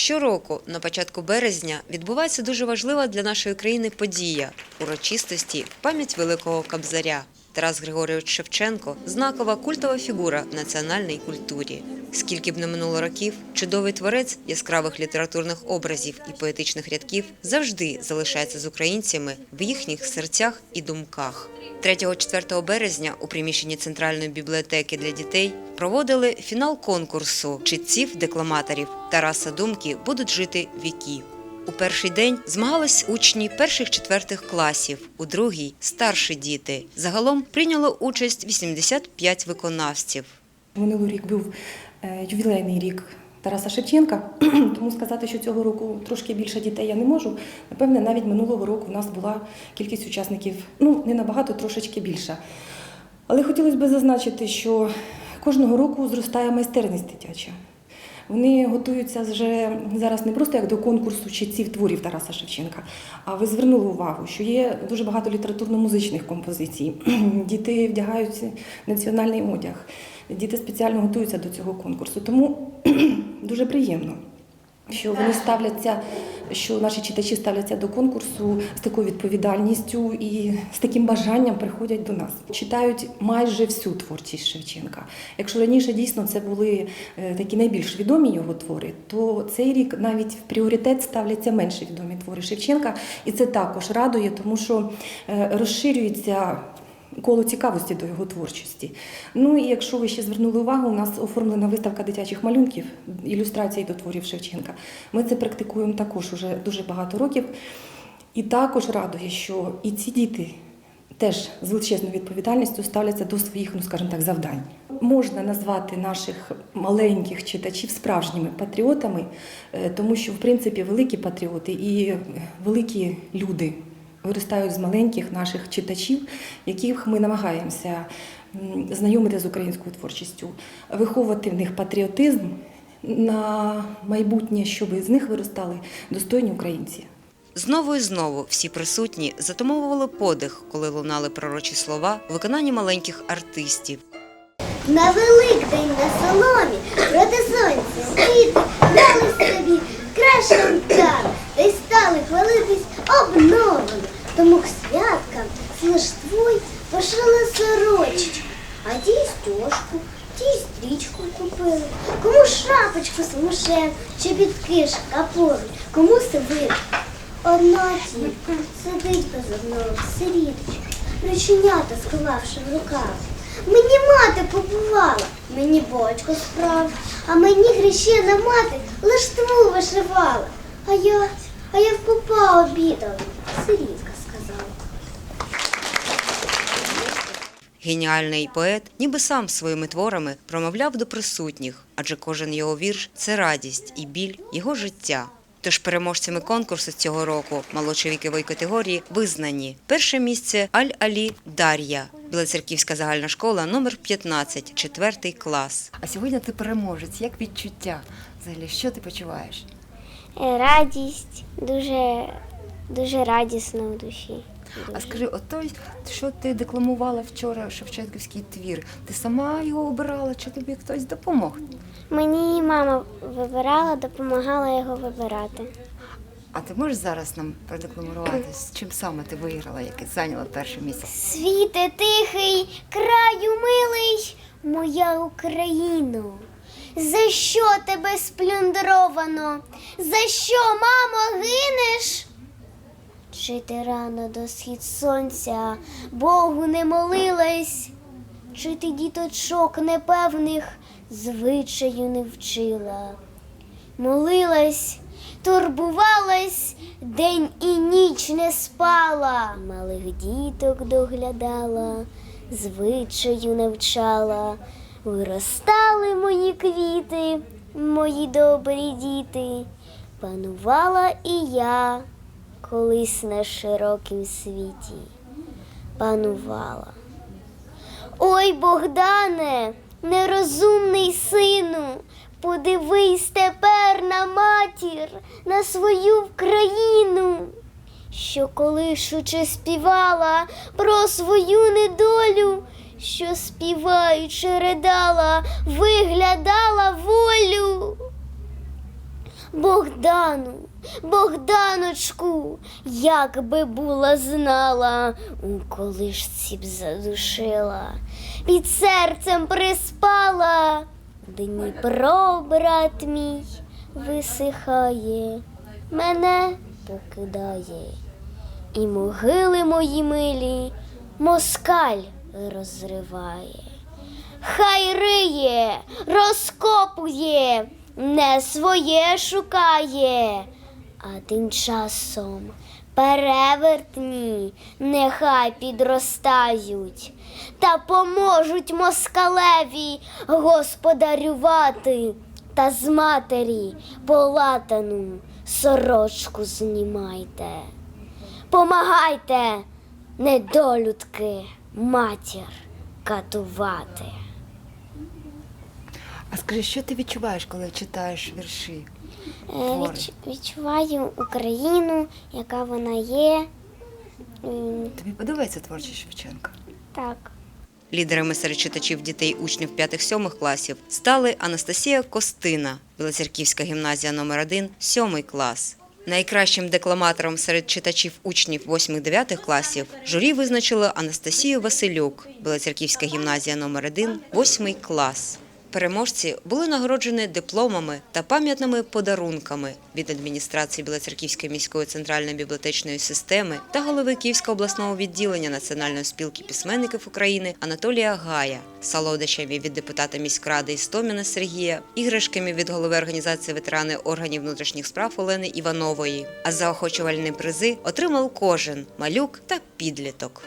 Щороку на початку березня відбувається дуже важлива для нашої країни подія урочистості пам'ять великого кобзаря. Тарас Григорійович Шевченко знакова культова фігура в національній культурі. Скільки б не минуло років, чудовий творець яскравих літературних образів і поетичних рядків завжди залишається з українцями в їхніх серцях і думках. 3-4 березня у приміщенні Центральної бібліотеки для дітей проводили фінал конкурсу читців-декламаторів Тараса Думки будуть жити віки. У перший день змагались учні перших-четвертих класів, у другий старші діти. Загалом прийняло участь 85 виконавців. Минулий рік був е, ювілейний рік Тараса Шевченка, тому сказати, що цього року трошки більше дітей я не можу. Напевне, навіть минулого року у нас була кількість учасників ну не набагато, трошечки більша. Але хотілося б зазначити, що кожного року зростає майстерність дитяча. Вони готуються вже зараз не просто як до конкурсу читців творів Тараса Шевченка, а ви звернули увагу, що є дуже багато літературно-музичних композицій. Діти вдягають національний одяг, діти спеціально готуються до цього конкурсу. Тому дуже приємно, що вони ставляться, що наші читачі ставляться до конкурсу з такою відповідальністю і з таким бажанням приходять до нас. Читають майже всю творчість Шевченка. Якщо раніше дійсно це були е, такі найбільш відомі його твори, то цей рік навіть в пріоритет ставляться менше відомі твори Шевченка, і це також радує, тому що е, розширюється коло цікавості до його творчості. Ну і якщо ви ще звернули увагу, у нас оформлена виставка дитячих малюнків, ілюстрацій до творів Шевченка. Ми це практикуємо також уже дуже багато років. І також радує, що і ці діти теж з величезною відповідальністю ставляться до своїх, ну скажімо так, завдань. Можна назвати наших маленьких читачів справжніми патріотами, е, тому що в принципі великі патріоти і е, великі люди виростають з маленьких наших читачів, яких ми намагаємося знайомити з українською творчістю, виховувати в них патріотизм на майбутнє, щоб з них виростали достойні українці. Знову і знову всі присутні затумовували подих, коли лунали пророчі слова у виконанні маленьких артистів. На Великдень на соломі проти сонця діти грали собі кращим шапочку з мишем, чобітки шкапори, кому сивир. Одна тільки сидить безодного сиріточка, рученята сховавши в руках. Мені мати побувала, мені бочку справ, а мені хрещена мати лиштву вишивала. А я, а я в попа обідала, сирітка Геніальний поет ніби сам своїми творами промовляв до присутніх, адже кожен його вірш це радість і біль його життя. Тож переможцями конкурсу цього року молодшої вікової категорії визнані перше місце Аль-Алі Дар'я, Білоцерківська загальна школа номер 15, четвертий клас. А сьогодні ти переможець. Як відчуття? Взагалі, що ти почуваєш? Е, Радість, дуже, дуже радісно в душі. А скажи, от той, що ти декламувала вчора Шевченківський твір, ти сама його обирала, чи тобі хтось допомог? Мені мама вибирала, допомагала його вибирати. А ти можеш зараз нам продекламувати, з чим саме ти виграла, яке зайняла перше місце? Світе тихий, краю милий, моя Україно. За що тебе сплюндровано? За що, мамо, гинеш? Чи ти рано до схід сонця Богу не молилась? Чи ти діточок непевних звичаю не вчила? Молилась, турбувалась, день і ніч не спала, малих діток доглядала, звичаю навчала, виростали мої квіти, мої добрі діти, панувала і я колись на широкім світі, панувала. Ой, Богдане, нерозумний сину, подивись тепер на матір, на свою країну, що колишуче співала про свою недолю, що співаючи ридала, виглядала волю. Богдану, Богданочку, як би була знала, у колишці б задушила, під серцем приспала. Дніпро, брат мій, висихає, мене покидає. І могили мої милі москаль розриває. Хай риє, розкопує, не своє шукає, а тим часом перевертні нехай підростають та поможуть москалеві господарювати та з матері полатану сорочку знімайте. Помагайте, недолюдки, матір катувати. А скажи, що ти відчуваєш, коли читаєш вірші? Е, відч- відчуваю Україну, яка вона є. Тобі подобається творчість Шевченка? Так. Лідерами серед читачів дітей учнів 5-7 класів стали Анастасія Костина, Білоцерківська гімназія номер 1 7 клас. Найкращим декламатором серед читачів учнів 8-9 класів журі визначило Анастасію Василюк, Білоцерківська гімназія номер 1 8 клас. Переможці були нагороджені дипломами та пам'ятними подарунками від адміністрації Білоцерківської міської центральної бібліотечної системи та голови Київського обласного відділення Національної спілки письменників України Анатолія Гая, солодощами від депутата міськради Істоміна Сергія, іграшками від голови організації ветерани органів внутрішніх справ Олени Іванової. А заохочувальні призи отримав кожен малюк та підліток.